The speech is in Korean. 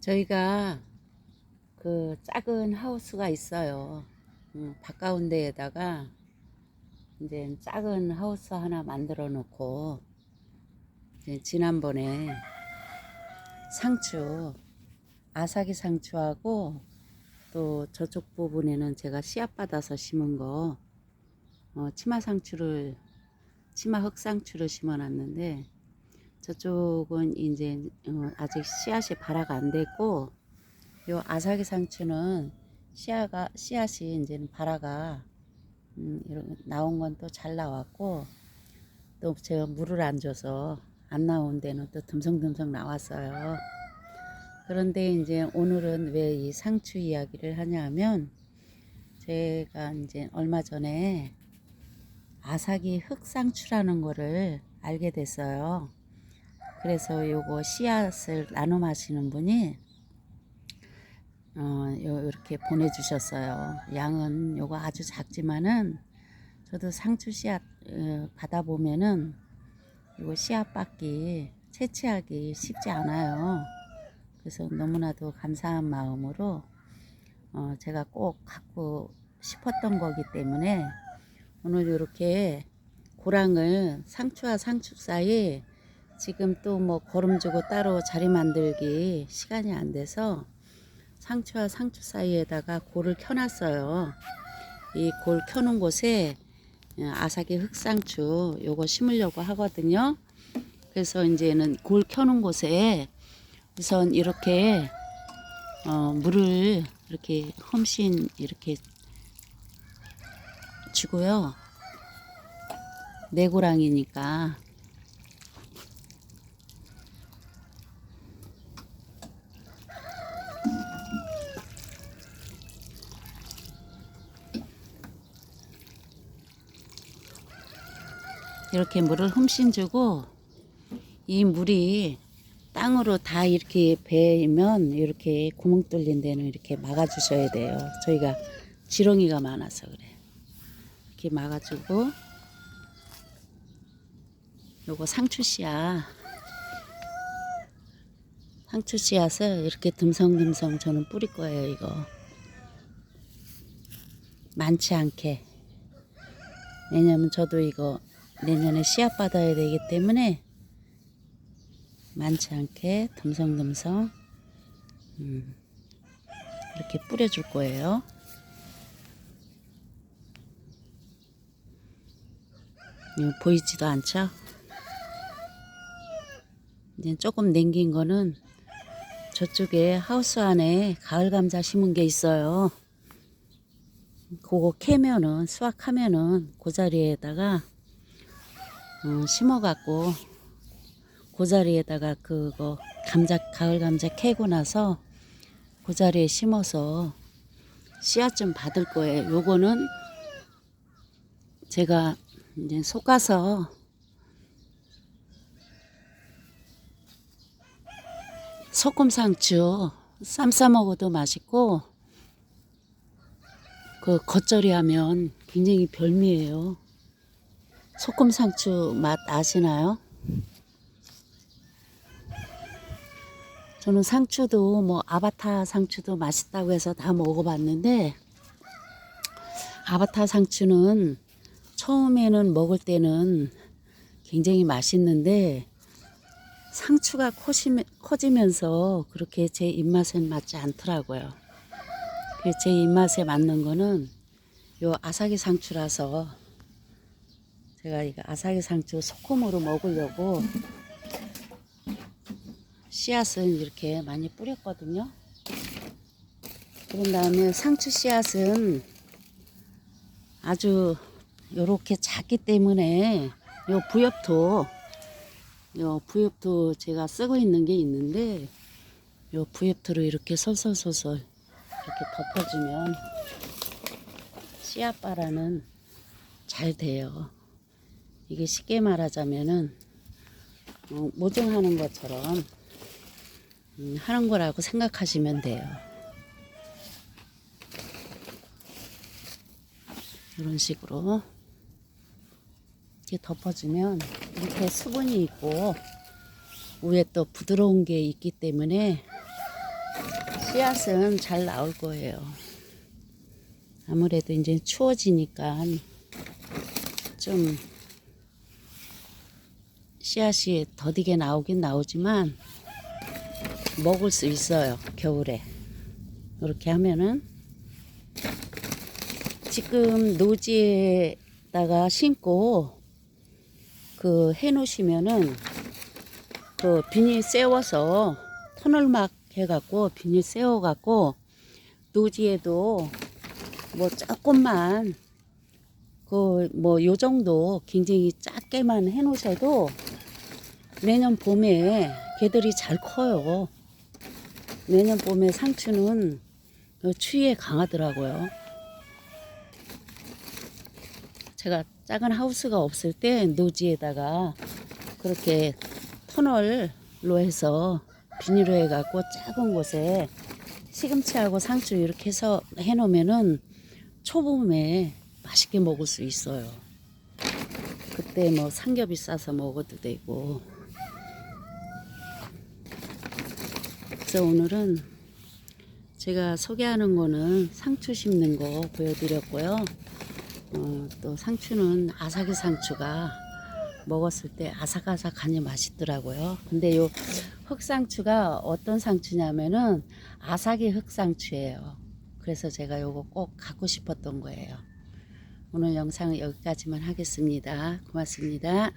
저희가 그 작은 하우스가 있어요. 음, 바가운 데에다가 이제 작은 하우스 하나 만들어 놓고 지난번에 상추 아사기 상추하고 또 저쪽 부분에는 제가 씨앗 받아서 심은 거 어, 치마 상추를 치마 흑상추를 심어 놨는데 저쪽은 이제 어, 아직 씨앗이 발화가 안 됐고 요 아사기 상추는 씨앗가 씨앗이 이제 발화가 음, 이런 나온 건 또 잘 나왔고 또 제가 물을 안 줘서 안 나온 데는 또 듬성듬성 나왔어요. 그런데 이제 오늘은 왜 이 상추 이야기를 하냐면 제가 이제 얼마 전에 아사기 흑상추라는 거를 알게 됐어요. 그래서 요거 씨앗을 나눔 하시는 분이 어, 요, 이렇게 보내주셨어요. 양은 요거 아주 작지만은 저도 상추 씨앗 어, 받아보면은 이거 씨앗 받기 채취하기 쉽지 않아요. 그래서 너무나도 감사한 마음으로 어, 제가 꼭 갖고 싶었던 거기 때문에 오늘 이렇게 고랑을 상추와 상추 사이 지금 또 뭐 거름 주고 따로 자리 만들기 시간이 안 돼서 상추와 상추 사이에다가 골을 켜놨어요. 이 골 켜놓은 곳에 어, 아사기 흑상추 요거 심으려고 하거든요. 그래서 이제는 골 켜놓은 곳에 우선 이렇게 어, 물을 이렇게 험신 이렇게 주고요. 내고랑이니까 이렇게 물을 흠씬 주고 이 물이 땅으로 다 이렇게 배면 이렇게 구멍 뚫린 데는 이렇게 막아주셔야 돼요. 저희가 지렁이가 많아서 그래. 이렇게 막아주고 요거 상추 씨앗 상추 씨앗을 이렇게 듬성듬성 저는 뿌릴 거예요 이거 많지 않게 왜냐면 저도 이거 내년에 씨앗 받아야 되기 때문에 많지 않게 듬성듬성 음, 이렇게 뿌려줄 거예요. 보이지도 않죠? 이제 조금 남긴 거는 저쪽에 하우스 안에 가을 감자 심은 게 있어요. 그거 캐면은 수확하면은 그 자리에다가 어, 심어갖고 그 자리에다가 그거 감자 가을 감자 캐고 나서 그 자리에 심어서 씨앗 좀 받을 거예요. 요거는 제가 이제 솎아서 소금 상추 쌈 싸 먹어도 맛있고 그 겉절이 하면 굉장히 별미예요. 소금 상추 맛 아시나요? 저는 상추도 뭐 아바타 상추도 맛있다고 해서 다 먹어봤는데 아바타 상추는 처음에는 먹을 때는 굉장히 맛있는데 상추가 커지면, 커지면서 그렇게 제 입맛엔 맞지 않더라고요. 그제 입맛에 맞는 거는 요 아사기 상추라서 제가 이거 아사기 상추 소금으로 먹으려고 씨앗은 이렇게 많이 뿌렸거든요. 그런 다음에 상추 씨앗은 아주 요렇게 작기 때문에 요 부엽토 요 부엽토 제가 쓰고 있는 게 있는데 요 부엽토로 이렇게 솔솔솔솔 이렇게 덮어주면 씨앗바라는 잘 돼요. 이게 쉽게 말하자면은 어, 모종하는 것처럼 음, 하는 거라고 생각하시면 돼요. 이런 식으로 이렇게 덮어주면 이렇게 수분이 있고 위에 또 부드러운 게 있기 때문에 씨앗은 잘 나올 거예요. 아무래도 이제 추워지니까 좀 씨앗이 더디게 나오긴 나오지만 먹을 수 있어요. 겨울에. 이렇게 하면은 지금 노지에다가 심고 그 해놓으시면은 그 비닐 세워서 터널 막 해갖고 비닐 세워갖고 노지에도 뭐 조금만 그 뭐 요 정도 굉장히 작게만 해놓으셔도 내년 봄에 개들이 잘 커요. 내년 봄에 상추는 그 추위에 강하더라고요. 제가 작은 하우스가 없을 때 노지에다가 그렇게 터널로 해서 비닐로 해갖고 작은 곳에 시금치하고 상추 이렇게 해서 해놓으면은 초봄에 맛있게 먹을 수 있어요. 그때 뭐 삼겹이 싸서 먹어도 되고. 그래서 오늘은 제가 소개하는 거는 상추 심는 거 보여드렸고요. 어, 또 상추는 아삭이 상추가 먹었을 때 아삭아삭하니 맛있더라고요. 근데 요 흑상추가 어떤 상추냐면은 아삭이 흑상추예요. 그래서 제가 요거 꼭 갖고 싶었던 거예요. 오늘 영상은 여기까지만 하겠습니다. 고맙습니다.